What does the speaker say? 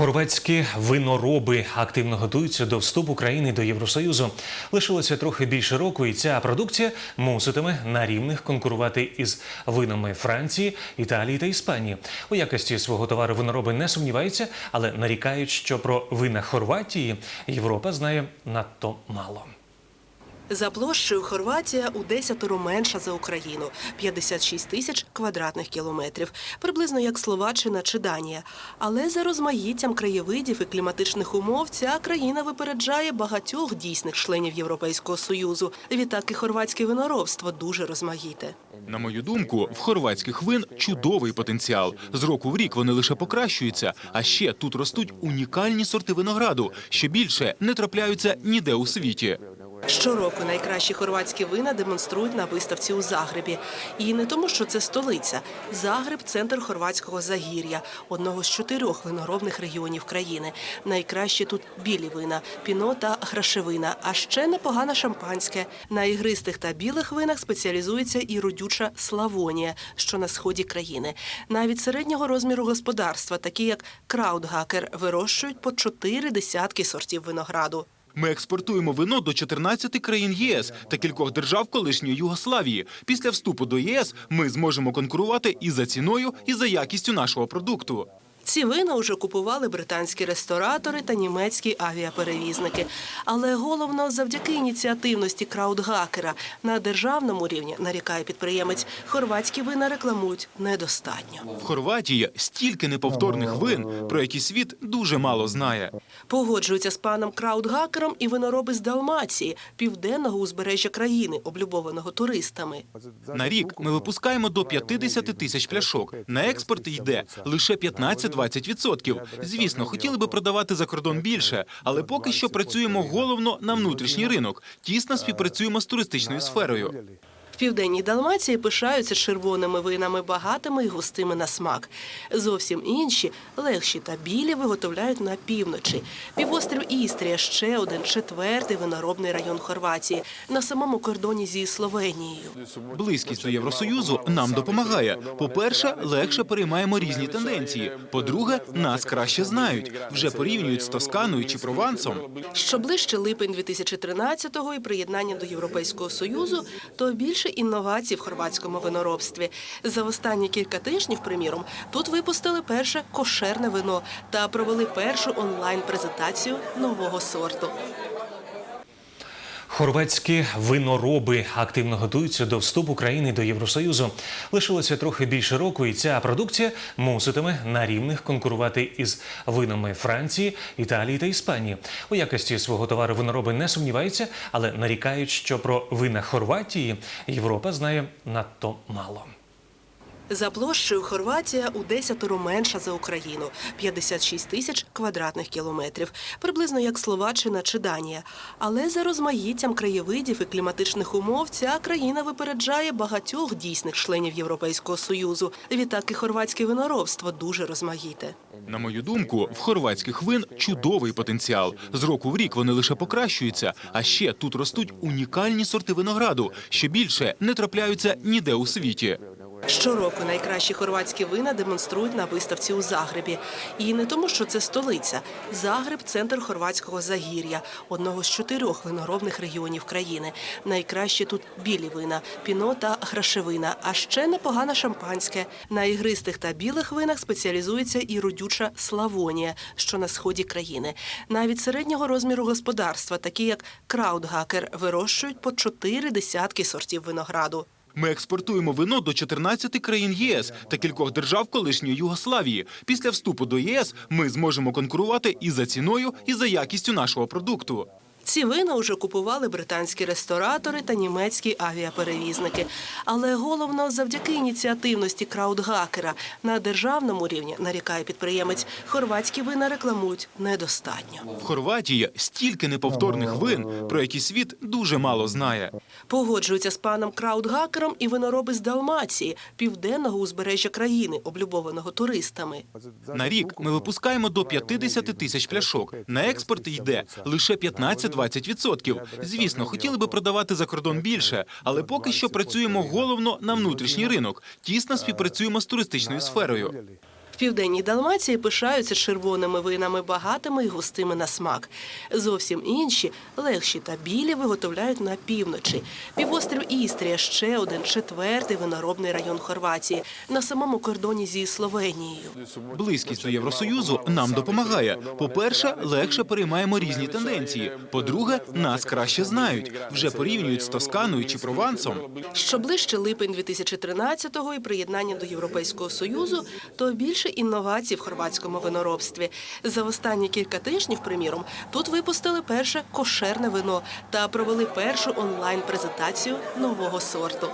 Хорватські винороби активно готуються до вступу країни до Євросоюзу. Лишилося трохи більше року, і ця продукція муситиме на рівних конкурувати із винами Франції, Італії та Іспанії. У якості свого товару винороби не сумніваються, але нарікають, що про вина Хорватії Європа знає надто мало. За площею Хорватія у десятеро менша за Україну 56 тисяч квадратних кілометрів, приблизно як Словаччина чи Данія. Але за розмаїттям краєвидів і кліматичних умов ця країна випереджає багатьох дійсних членів Європейського союзу. Відтак і хорватське виноробство дуже розмаїте. На мою думку, в хорватських вин чудовий потенціал. З року в рік вони лише покращуються. А ще тут ростуть унікальні сорти винограду, що більше не трапляються ніде у світі. Щороку найкращі хорватські вина демонструють на виставці у Загребі. І не тому, що це столиця. Загреб центр хорватського загір'я, одного з чотирьох виноробних регіонів країни. Найкращі тут білі вина, піно та грашевина, а ще непогане шампанське. На ігристих та білих винах спеціалізується і родюча Славонія, що на сході країни. Навіть середнього розміру господарства, такі як Краудгакер, вирощують по чотири десятки сортів винограду. Ми експортуємо вино до 14 країн ЄС та кількох держав колишньої Югославії. Після вступу до ЄС ми зможемо конкурувати і за ціною, і за якістю нашого продукту. Ці вина вже купували британські ресторатори та німецькі авіаперевізники. Але головно завдяки ініціативності краудгакера на державному рівні, нарікає підприємець, хорватські вина рекламують недостатньо. В Хорватії стільки неповторних вин, про які світ дуже мало знає. Погоджуються з паном краудгакером і винороби з Далмації, південного узбережжя країни, облюбованого туристами. На рік ми випускаємо до 50 тисяч пляшок. На експорт йде лише 15-20%. Звісно, хотіли би продавати за кордон більше, але поки що працюємо головно на внутрішній ринок. Тісно співпрацюємо з туристичною сферою. Південній Далмації пишаються червоними винами, багатими і густими на смак. Зовсім інші, легші та білі виготовляють на півночі. Півострів Істрія ще один четвертий виноробний район Хорватії на самому кордоні зі Словенією. Близькість до Євросоюзу нам допомагає. По-перше, легше переймаємо різні тенденції. По-друге, нас краще знають. Вже порівнюють з Тосканою чи Провансом. Що ближче липень 2013-го і приєднання до Європейського союзу, то більше інновацій в хорватському виноробстві. За останні кілька тижнів, приміром, тут випустили перше кошерне вино та провели першу онлайн-презентацію нового сорту. Хорватські винороби активно готуються до вступу країни до Євросоюзу. Лишилося трохи більше року, і ця продукція муситиме на рівних конкурувати із винами Франції, Італії та Іспанії. У якості свого товару винороби не сумніваються, але нарікають, що про вина Хорватії Європа знає надто мало. За площею Хорватія у десятеро менша за Україну 56 тисяч квадратних кілометрів, приблизно як Словаччина чи Данія. Але за розмаїттям краєвидів і кліматичних умов ця країна випереджає багатьох дійсних членів Європейського союзу. Відтак і хорватське виноробство дуже розмаїте. На мою думку, в хорватських вин чудовий потенціал. З року в рік вони лише покращуються. А ще тут ростуть унікальні сорти винограду, що більше не трапляються ніде у світі. Щороку найкращі хорватські вина демонструють на виставці у Загребі. І не тому, що це столиця. Загреб центр хорватського загір'я, одного з чотирьох виноробних регіонів країни. Найкращі тут білі вина, піно та грашевина, а ще непогане шампанське. На ігристих та білих винах спеціалізується і родюча Славонія, що на сході країни. Навіть середнього розміру господарства, такі як Краудгакер, вирощують по чотири десятки сортів винограду. Ми експортуємо вино до 14 країн ЄС та кількох держав колишньої Югославії. Після вступу до ЄС ми зможемо конкурувати і за ціною, і за якістю нашого продукту. Ці вина вже купували британські ресторатори та німецькі авіаперевізники. Але головно завдяки ініціативності краудгакера на державному рівні, нарікає підприємець, хорватські вина рекламують недостатньо. В Хорватії стільки неповторних вин, про які світ дуже мало знає. Погоджуються з паном краудгакером і винороби з Далмації, південного узбережжя країни, облюбованого туристами. На рік ми випускаємо до 50 тисяч пляшок. На експорт йде лише 15-20%. Звісно, хотіли би продавати за кордон більше, але поки що працюємо головно на внутрішній ринок. Тісно співпрацюємо з туристичною сферою. Південній Далмації пишаються червоними винами, багатими і густими на смак. Зовсім інші, легші та білі виготовляють на півночі. Півострів Істрія ще один четвертий виноробний район Хорватії на самому кордоні зі Словенією. Близькість до Євросоюзу нам допомагає. По-перше, легше переймаємо різні тенденції. По-друге, нас краще знають. Вже порівнюють з Тосканою чи Провансом. Що ближче липень 2013-го і приєднання до Європейського Союзу, то більше інновацій в хорватському виноробстві. За останні кілька тижнів, приміром, тут випустили перше кошерне вино та провели першу онлайн-презентацію нового сорту.